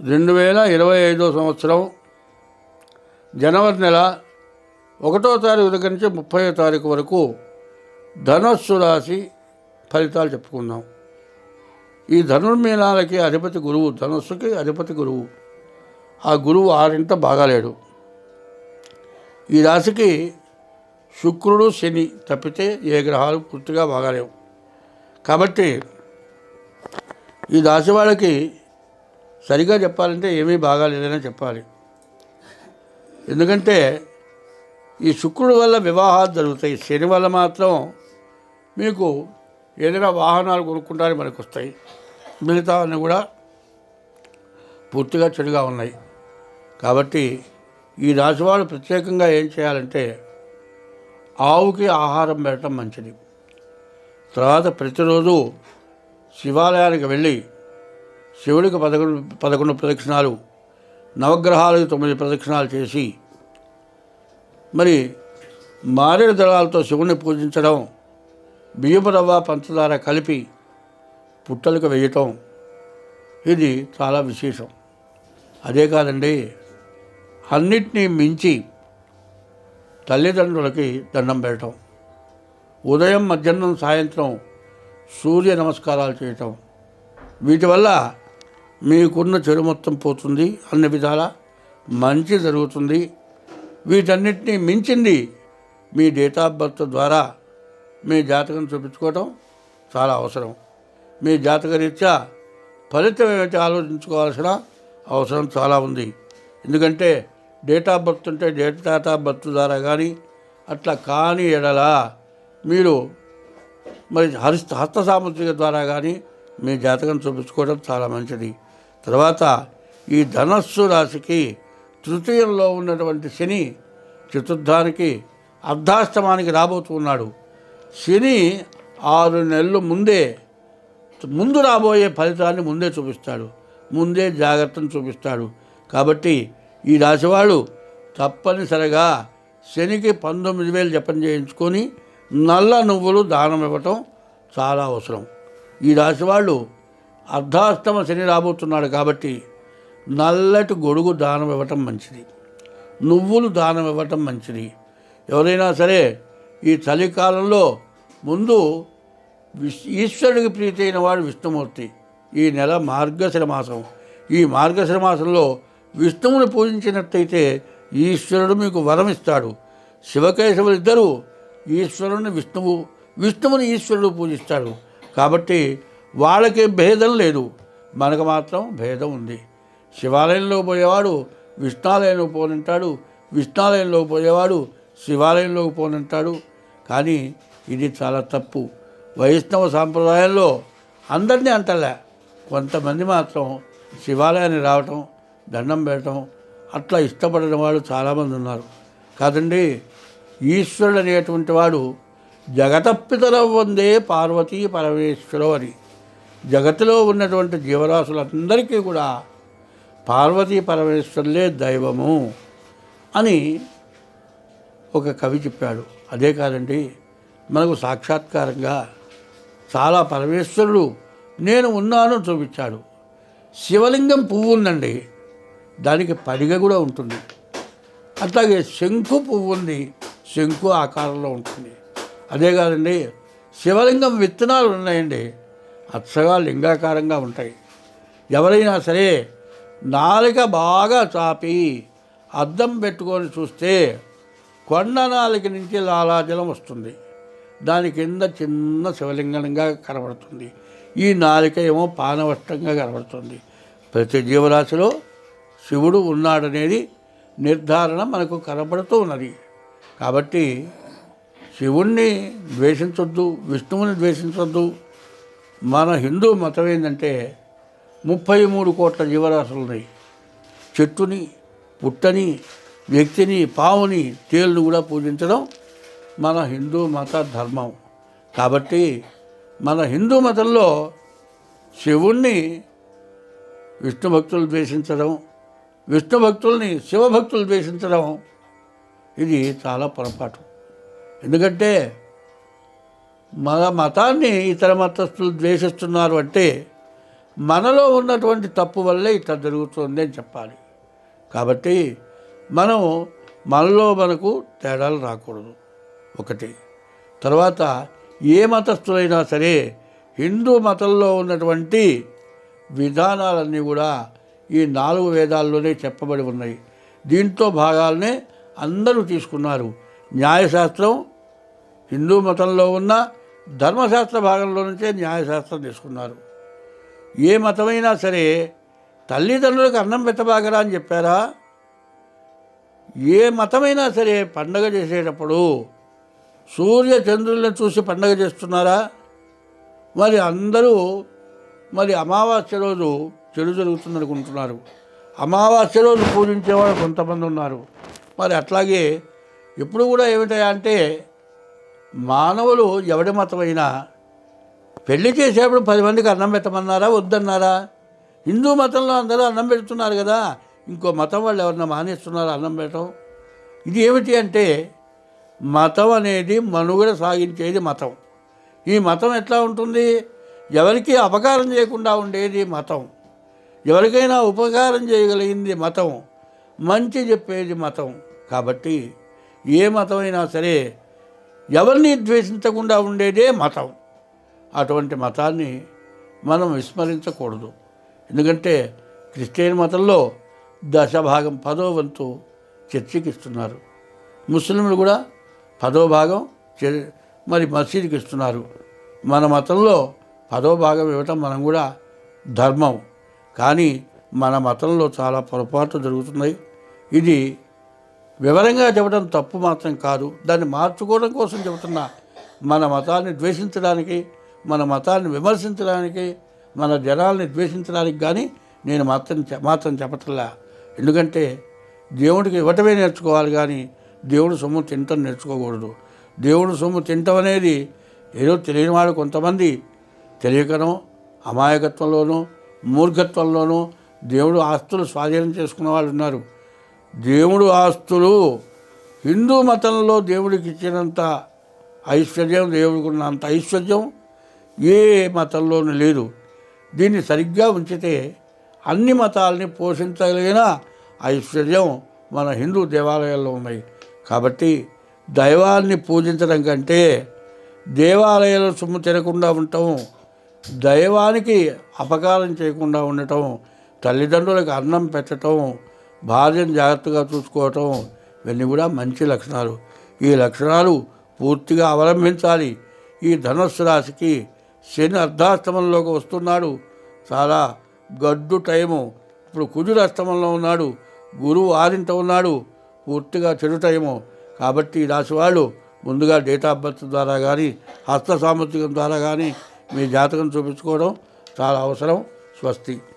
రెండు వేల ఇరవై ఐదో సంవత్సరం జనవరి నెల ఒకటో తారీఖు దగ్గర నుంచి ముప్పై తారీఖు వరకు ధనస్సు రాశి ఫలితాలు చెప్పుకుందాం. ఈ ధనుర్మీనాలకి అధిపతి గురువు ధనస్సుకి అధిపతి గురువు. ఆ గురువు ఆరింట బాగాలేడు. ఈ రాశికి శుక్రుడు శని తప్పితే ఏ గ్రహాలు పూర్తిగా బాగాలేవు. కాబట్టి ఈ రాశి వాళ్ళకి సరిగా చెప్పాలంటే ఏమీ బాగాలేదనే చెప్పాలి. ఎందుకంటే ఈ శుక్రుడు వల్ల వివాహాలు జరుగుతాయి. శని వల్ల మాత్రం మీకు ఏదైనా వాహనాలు కొనుక్కుంటానికి మనకు వస్తాయి మిగతా అన్నీ కూడా పూర్తిగా చెడుగా ఉన్నాయి. కాబట్టి ఈ రాశివాడు ప్రత్యేకంగా ఏం చేయాలంటే ఆవుకి ఆహారం పెట్టడం మంచిది. తర్వాత ప్రతిరోజు శివాలయానికి వెళ్ళి శివుడికి పదకొండు పదకొండు ప్రదక్షిణాలు నవగ్రహాలకు తొమ్మిది ప్రదక్షిణాలు చేసి మరి మారేడు దళాలతో శివుణ్ణి పూజించడం బియ్యపు రవ్వ పంచదార కలిపి పుట్టలకు వేయటం ఇది చాలా విశేషం. అదే కాదండి అన్నిటినీ మించి తల్లిదండ్రులకి దండం పెట్టడం ఉదయం మధ్యాహ్నం సాయంత్రం సూర్య నమస్కారాలు చేయటం వీటి వల్ల మీకున్న చెడు మొత్తం పోతుంది అన్ని విధాల మంచి జరుగుతుంది. వీటన్నిటినీ మించింది మీ డేట్ ఆఫ్ బర్త్ ద్వారా మీ జాతకం చూపించుకోవటం చాలా అవసరం. మీ జాతక రీత్యా ఫలితం ఏమైతే ఆలోచించుకోవాల్సిన అవసరం చాలా ఉంది. ఎందుకంటే డేట్ ఆఫ్ బర్త్ ఉంటే డేట్ ఆఫ్ బర్త్ ద్వారా కానీ అట్లా కాని ఎడల మీరు మరి హరిస్త హస్త సాముద్రిక ద్వారా కానీ మీ జాతకం చూపించుకోవడం చాలా మంచిది. తర్వాత ఈ ధనస్సు రాశికి తృతీయంలో ఉన్నటువంటి శని చతుర్థానికి అర్ధాష్టమానికి రాబోతున్నాడు శని ఆరు నెలలు ముందే ముందు రాబోయే ఫలితాన్ని ముందే చూపిస్తాడు. ముందే జాగ్రత్తను చూపిస్తాడు. కాబట్టి ఈ రాశివాళ్ళు తప్పనిసరిగా శనికి పంతొమ్మిది వేలు జపం చేయించుకొని నల్ల నువ్వులు దానం ఇవ్వటం చాలా అవసరం. ఈ రాశివాళ్ళు అర్ధాస్తమ శని రాబోతున్నాడు కాబట్టి నల్లటి గొడుగు దానం ఇవ్వటం మంచిది. నువ్వులు దానం ఇవ్వటం మంచిది. ఎవరైనా సరే ఈ చలికాలంలో ముందు ఈశ్వరుడికి ప్రీతి అయిన వాడు విష్ణుమూర్తి. ఈ నెల మార్గశిర మాసం. ఈ మార్గశిర మాసంలో విష్ణువుని పూజించినట్టయితే ఈశ్వరుడు మీకు వరం ఇస్తాడు. శివకేశవులు ఇద్దరు ఈశ్వరుని విష్ణువు విష్ణువుని ఈశ్వరుడు పూజిస్తాడు కాబట్టి వాళ్ళకి భేదం లేదు. మనకు మాత్రం భేదం ఉంది. శివాలయంలో పోయేవాడు విష్ణాలయంలో పోనంటాడు. విష్ణాలయంలో పోయేవాడు శివాలయంలోకి పోనంటాడు. కానీ ఇది చాలా తప్పు. వైష్ణవ సాంప్రదాయంలో అందరినీ అంటలే. కొంతమంది మాత్రం శివాలయాన్ని రావటం దండం పెట్టడం అట్లా ఇష్టపడిన వాళ్ళు చాలామంది ఉన్నారు. కాదండి ఈశ్వరుడు అనేటువంటి వాడు జగతపితర వందే పార్వతీ పరమేశ్వరం అని. జగత్తులో ఉన్నటువంటి జీవరాశులందరికీ కూడా పార్వతీ పరమేశ్వరులే దైవము అని ఒక కవి చెప్పాడు. అదే కాదండి మనకు సాక్షాత్కారంగా చాలా పరమేశ్వరుడు నేను ఉన్నాను చూపించాడు. శివలింగం పువ్వు ఉందండి దానికి పరిగ కూడా ఉంటుంది. అట్లాగే శంకు పువ్వు ఉంది శంకు ఆకారంలో ఉంటుంది. అదే కాదండి శివలింగం విత్తనాలు ఉన్నాయండి అచ్చగా లింగాకారంగా ఉంటాయి. ఎవరైనా సరే నాలిక బాగా చాపి అద్దం పెట్టుకొని చూస్తే కొండ నాలిక నుంచి లాలాజలం వస్తుంది. దాని కింద చిన్న శివలింగంగా కనబడుతుంది. ఈ నాలిక ఏమో పానవష్టంగా కనబడుతుంది. ప్రతి జీవరాశిలో శివుడు ఉన్నాడనేది నిర్ధారణ మనకు కనబడుతూ ఉన్నది. కాబట్టి శివుణ్ణి ద్వేషించొద్దు విష్ణువుని ద్వేషించొద్దు మన హిందూ మతం ఏంటంటే ముప్పై మూడు కోట్ల జీవరాశులు ఉన్నాయి చెట్టుని పుట్టని వ్యక్తిని పావుని తేలును కూడా పూజించడం మన హిందూ మత ధర్మం. కాబట్టి మన హిందూ మతంలో శివుణ్ణి విష్ణు భక్తులు ద్వేషించడం విష్ణు భక్తుల్ని శివభక్తులు ద్వేషించడం ఇది చాలా పొరపాటు. ఎందుకంటే మన మతాన్ని ఇతర మతస్థులు ద్వేషిస్తున్నారు అంటే మనలో ఉన్నటువంటి తప్పు వల్లే ఇట్లా జరుగుతుంది అని చెప్పాలి. కాబట్టి మనం మనలో మనకు తేడాలు రాకూడదు. ఒకటి. తర్వాత ఏ మతస్థులైనా సరే హిందూ మతంలో ఉన్నటువంటి విధానాలన్నీ కూడా ఈ నాలుగు వేదాల్లోనే చెప్పబడి ఉన్నాయి. దీంతో భాగాలనే అందరూ తీసుకున్నారు. న్యాయశాస్త్రం హిందూ మతంలో ఉన్న ధర్మశాస్త్ర భాగంలో నుంచే న్యాయశాస్త్రం తీసుకున్నారు. ఏ మతమైనా సరే తల్లిదండ్రులకు అన్నం పెట్టబాగరా అని చెప్పారా? ఏ మతమైనా సరే పండగ చేసేటప్పుడు సూర్య చంద్రులను చూసి పండగ చేస్తున్నారా? మరి అందరూ మరి అమావాస్య రోజు చెడు జరుగుతుంది అనుకుంటున్నారు. అమావాస్య రోజు పూజించేవాళ్ళు కొంతమంది ఉన్నారు. మరి అట్లాగే ఇప్పుడు కూడా ఏమిటంటే అంటే మానవులు ఎవడి మతమైనా పెళ్ళి చేసేప్పుడు పది మందికి అన్నం పెట్టమన్నారా వద్దన్నారా? హిందూ మతంలో అందరూ అన్నం పెడుతున్నారు కదా. ఇంకో మతం వాళ్ళు ఎవరన్నా మానేస్తున్నారా అన్నం పెట్టడం? ఇది ఏమిటి అంటే మతం అనేది మనుగడ సాగించేది మతం. ఈ మతం ఎట్లా ఉంటుంది? ఎవరికి అపకారం చేయకుండా ఉండేది మతం. ఎవరికైనా ఉపకారం చేయగలిగింది మతం. మంచి చెప్పేది మతం. కాబట్టి ఏ మతమైనా సరే ఎవరిని ద్వేషించకుండా ఉండేదే మతం. అటువంటి మతాన్ని మనం విస్మరించకూడదు. ఎందుకంటే క్రిస్టియన్ మతంలో దశభాగం పదో వంతు చర్చికి ఇస్తున్నారు ముస్లింలు కూడా పదో భాగం చే- మరి మసీదుకి ఇస్తున్నారు మన మతంలో పదో భాగం ఇవ్వటం మనం కూడా ధర్మం. కానీ మన మతంలో చాలా పొరపాట్లు జరుగుతున్నాయి. ఇది వివరంగా చెప్పడం తప్పు మాత్రం కాదు. దాన్ని మార్చుకోవడం కోసం చెబుతున్నా మన మతాన్ని ద్వేషించడానికి మన మతాన్ని విమర్శించడానికి మన జనాల్ని ద్వేషించడానికి కానీ నేను మాత్రం మాత్రం చెప్పట్లా. ఎందుకంటే దేవుడికి ఇవ్వటమే నేర్చుకోవాలి కానీ దేవుడు సొమ్ము తింటం నేర్చుకోకూడదు. దేవుడు సొమ్ము తింటం అనేది ఏదో తెలియని వాడు కొంతమంది తెలియకనో అమాయకత్వంలోనూ మూర్ఖత్వంలోనూ దేవుడు ఆస్తులు స్వాధీనం చేసుకున్న వాళ్ళు ఉన్నారు. దేవుడు ఆస్తులు హిందూ మతంలో దేవుడికి ఇచ్చినంత ఐశ్వర్యం దేవుడికి ఉన్నంత ఐశ్వర్యం ఏ మతంలోనూ లేదు. దీన్ని సరిగ్గా ఉంచితే అన్ని మతాలని పోషించగలిగిన ఐశ్వర్యం మన హిందూ దేవాలయాల్లో ఉన్నాయి. కాబట్టి దైవాన్ని పూజించడం కంటే దేవాలయాల సొమ్ము తినకుండా ఉండటం దైవానికి అపకారం చేయకుండా ఉండటం తల్లిదండ్రులకు అన్నం పెట్టడం భార్యను జాగ్రత్తగా చూసుకోవటం ఇవన్నీ కూడా మంచి లక్షణాలు. ఈ లక్షణాలు పూర్తిగా అవలంబించాలి. ఈ ధనుస్సు రాశికి శని అర్ధాష్టమంలోకి వస్తున్నాడు. చాలా గడ్డు టైము. ఇప్పుడు కుజుడు అష్టమంలో ఉన్నాడు. గురువు ఆరింట ఉన్నాడు. పూర్తిగా చెడు టైము. కాబట్టి ఈ రాశి వాళ్ళు ముందుగా డేట్ ఆఫ్ బర్త్ ద్వారా కానీ హస్త సామర్థ్యం ద్వారా కానీ మీ జాతకం చూపించుకోవడం చాలా అవసరం. స్వస్తి.